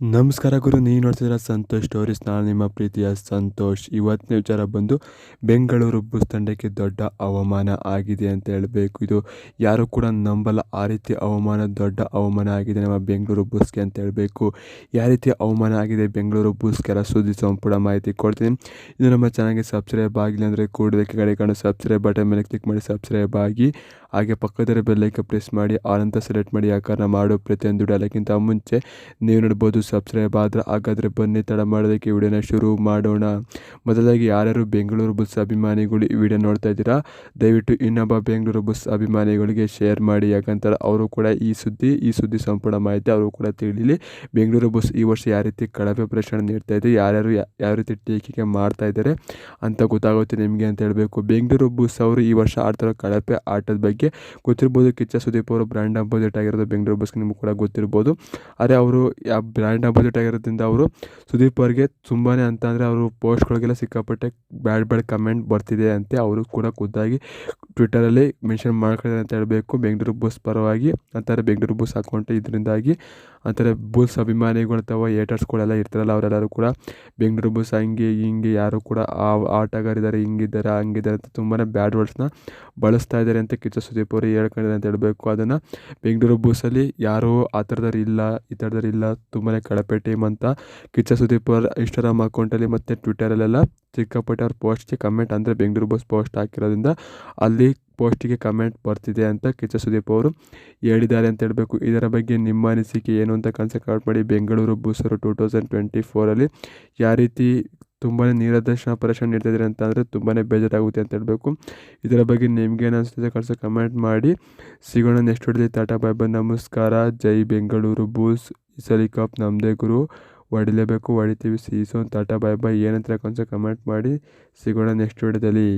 ನಮಸ್ಕಾರ ಗುರು, ನೀವು ನೋಡ್ತಿದ್ರೆ ಸಂತೋಷ್ ಸ್ಟೋರೀಸ್ ನಾನು ನಿಮ್ಮ ಪ್ರೀತಿಯ ಸಂತೋಷ್. ಇವತ್ತಿನ ವಿಚಾರ ಬಂದು, ಬೆಂಗಳೂರು ಬುಸ್ ತಂಡಕ್ಕೆ ದೊಡ್ಡ ಅವಮಾನ ಆಗಿದೆ ಅಂತ ಹೇಳಬೇಕು. ಇದು ಯಾರು ಕೂಡ ನಂಬಲ್ಲ ಆ ರೀತಿ ಅವಮಾನ, ದೊಡ್ಡ ಅವಮಾನ ಆಗಿದೆ ನಮ್ಮ ಬೆಂಗಳೂರು ಬುಸ್ಗೆ ಅಂತ ಹೇಳಬೇಕು. ಯಾವ ರೀತಿ ಅವಮಾನ ಆಗಿದೆ ಬೆಂಗಳೂರು ಬುಸ್ಗೆಲ್ಲ ಸುದ್ದಿ ಸಂಪೂರ್ಣ ಮಾಹಿತಿ ಕೊಡ್ತೀನಿ. ಇದು ನಮ್ಮ ಚಾನಲ್ಗೆ ಸಬ್ಸ್ಕ್ರೈಬ್ ಆಗಿಲ್ಲ ಅಂದರೆ ಕೂಡಲೇ ಕಡೆ ಕಾಣೋ ಸಬ್ಸ್ಕ್ರೈಬ್ ಬಟನ್ ಮೇಲೆ ಕ್ಲಿಕ್ ಮಾಡಿ ಸಬ್ಸ್ಕ್ರೈಬ್ ಆಗಿ. ಹಾಗೆ ಬೆಲ್ ಬೆಲ್ಲೈಕ ಪ್ರೆಸ್ ಮಾಡಿ ಆಲ್ ಅಂತ ಸೆಲೆಕ್ಟ್ ಮಾಡಿ ಯಾಕಂದ್ರೆ ಮಾಡೋ ಪ್ರತಿಯೊಂದು ವಿಡಿಯೋಕ್ಕಿಂತ ಮುಂಚೆ ನೀವು ನೋಡ್ಬೋದು ಸಬ್ಸ್ಕ್ರೈಬ್ ಆದರೆ ಹಾಗಾದರೆ ಬನ್ನಿ, ತಡ ಮಾಡೋದಕ್ಕೆ ವಿಡಿಯೋನ ಶುರು ಮಾಡೋಣ. ಮೊದಲಾಗಿ ಯಾರ್ಯಾರು ಬೆಂಗಳೂರು ಬಸ್ ಅಭಿಮಾನಿಗಳು ಈ ವಿಡಿಯೋ ನೋಡ್ತಾ ಇದ್ದೀರಾ, ದಯವಿಟ್ಟು ಇನ್ನೊಬ್ಬ ಬೆಂಗಳೂರು ಬಸ್ ಅಭಿಮಾನಿಗಳಿಗೆ ಶೇರ್ ಮಾಡಿ ಯಾಕಂತಾರೆ ಅವರು ಕೂಡ ಈ ಸುದ್ದಿ ಈ ಸುದ್ದಿ ಸಂಪೂರ್ಣ ಮಾಹಿತಿ ಅವರು ಕೂಡ ತಿಳಿಲಿ. ಬೆಂಗಳೂರು ಬಸ್ ಈ ವರ್ಷ ಯಾವ ರೀತಿ ಕಳಪೆ ಪ್ರಶ್ನೆ ನೀಡ್ತಾ ಇದೆ, ಯಾರ್ಯಾರು ಯಾವ ರೀತಿ ಟೀಕೆಗೆ ಮಾಡ್ತಾ ಇದ್ದಾರೆ ಅಂತ ಗೊತ್ತಾಗುತ್ತೆ ನಿಮಗೆ ಅಂತ ಹೇಳಬೇಕು. ಬೆಂಗಳೂರು ಬಸ್ ಅವರು ಈ ವರ್ಷ ಆಡ್ತಿರೋ ಕಳಪೆ ಆಟದ ಬಗ್ಗೆ ಗೊತ್ತಿರ್ಬೋದು. ಕಿಚ್ಚ ಸುದೀಪ್ ಅವರು ಬ್ರ್ಯಾಂಡ್ ಅಂಬೋಸಿಟ್ ಆಗಿರೋದು ಬೆಂಗಳೂರು ಬಸ್ಗೆ ನಿಮ್ಗೆ ಕೂಡ ಗೊತ್ತಿರ್ಬೋದು. ಆದರೆ ಅವರು ಆ ಬ್ರ್ಯಾಂಡ್ ಅಂಬೋಸಿಟ್ ಆಗಿರೋದ್ರಿಂದ ಅವರು ಸುದೀಪ್ ಅವರಿಗೆ ತುಂಬಾ ಅಂತ ಅಂದರೆ ಅವರು ಪೋಸ್ಟ್ಗಳಿಗೆಲ್ಲ ಸಿಕ್ಕಾಪಟ್ಟೆ ಬ್ಯಾಡ್ ಬ್ಯಾಡ್ ಕಮೆಂಟ್ ಬರ್ತಿದೆ ಅಂತೆ ಅವರು ಕೂಡ ಖುದ್ದಾಗಿ ಟ್ವಿಟ್ಟರಲ್ಲಿ ಮೆನ್ಷನ್ ಮಾಡ್ಕೊಂಡಿದ್ದಾರೆ ಅಂತ ಹೇಳಬೇಕು. ಬೆಂಗಳೂರು ಬಸ್ ಪರವಾಗಿ ಅಂತಾರೆ. ಬೆಂಗಳೂರು ಬಸ್ ಅಕೌಂಟ್ ಇದರಿಂದಾಗಿ ಆ ಥರ ಬುಸ್ ಅಭಿಮಾನಿಗಳು ಅಥವಾ ಏಟರ್ಸ್ಗಳೆಲ್ಲ ಇರ್ತಾರಲ್ಲ, ಅವರೆಲ್ಲರೂ ಕೂಡ. ಬೆಂಗಳೂರು ಬಸ್ ಹಂಗೆ ಹಿಂಗೆ ಯಾರು ಕೂಡ ಆ ಆಟಗಾರಿದ್ದಾರೆ ಹಿಂಗಿದ್ದಾರೆ, ಹಂಗಿದ್ದಾರೆ ಅಂತ ತುಂಬಾ ಬ್ಯಾಡ್ ವರ್ಡ್ಸ್ನ ಬಳಸ್ತಾ ಇದ್ದಾರೆ ಅಂತ ಕಿಚ್ಚ ಸುದೀಪ್ ಅವರು ಹೇಳ್ಕೊಂಡಿದ್ದಾರೆ ಅಂತ ಹೇಳಬೇಕು. ಅದನ್ನು ಬೆಂಗಳೂರು ಬುಸಲ್ಲಿ ಯಾರೂ ಆ ಥರದವ್ರು ಇಲ್ಲ, ಈ ಥರದವ್ರು ಇಲ್ಲ ತುಂಬಾ ಕಳಪೆ ಟೀಮ್ ಅಂತ ಕಿಚ್ಚ ಸುದೀಪ್ ಅವ್ರ ಇನ್ಸ್ಟಾಗ್ರಾಮ್ ಅಕೌಂಟಲ್ಲಿ ಮತ್ತು ಟ್ವಿಟರಲ್ಲೆಲ್ಲ ಚಿಕ್ಕಪಟ್ಟೆ ಅವ್ರ ಪೋಸ್ಟ್ಗೆ ಕಮೆಂಟ್ ಅಂದರೆ ಬೆಂಗಳೂರು ಬಸ್ ಪೋಸ್ಟ್ ಹಾಕಿರೋದ್ರಿಂದ ಅಲ್ಲಿ ಪೋಸ್ಟಿಗೆ ಕಮೆಂಟ್ ಬರ್ತಿದೆ ಅಂತ ಕಿಚ್ಚ ಸುದೀಪ್ ಅವರು ಹೇಳಿದ್ದಾರೆ ಅಂತ ಹೇಳಬೇಕು. ಇದರ ಬಗ್ಗೆ ನಿಮ್ಮ ಅನಿಸಿಕೆ ಏನು ಅಂತ ಕನ್ಸ ಕಮೆಂಟ್ ಮಾಡಿ. ಬೆಂಗಳೂರು ಬೂಸರು ಟೂ ತೌಸಂಡ್ ಟ್ವೆಂಟಿ ಫೋರಲ್ಲಿ ಯಾವ ರೀತಿ ತುಂಬಾ ನೀರದರ್ಶನ ಪರೀಕ್ಷೆ ನೀಡ್ತಿದ್ದಾರೆ ಅಂತ ಅಂದರೆ ಬೇಜಾರಾಗುತ್ತೆ ಅಂತ ಹೇಳಬೇಕು. ಇದರ ಬಗ್ಗೆ ನಿಮ್ಗೇನು ಅನಿಸ್ತದೆ ಕಳಿಸ ಕಮೆಂಟ್ ಮಾಡಿ. ಸಿಗೋಣ ನೆಕ್ಸ್ಟ್ ಹೊಡೆದಿ ಟಾಟಾ ಬಾಯ್ ನಮಸ್ಕಾರ. ಜೈ ಬೆಂಗಳೂರು ಬೂಸ್. ಈ ಕಪ್ ನಮ್ಮದೇ ಗುರು. ಹೊಡಿಲೇಬೇಕು, ಹೊಡಿತೀವಿ. ಸೀಸೋನ್ ಟಾಟಾ ಬಾಯ್ ಬಾಯ್ ಏನಂತ ಕನ್ಸ ಕಮೆಂಟ್ ಮಾಡಿ. ಸಿಗೋಣ ನೆಕ್ಸ್ಟ್ ವಿಡಿಯೋದಲ್ಲಿ.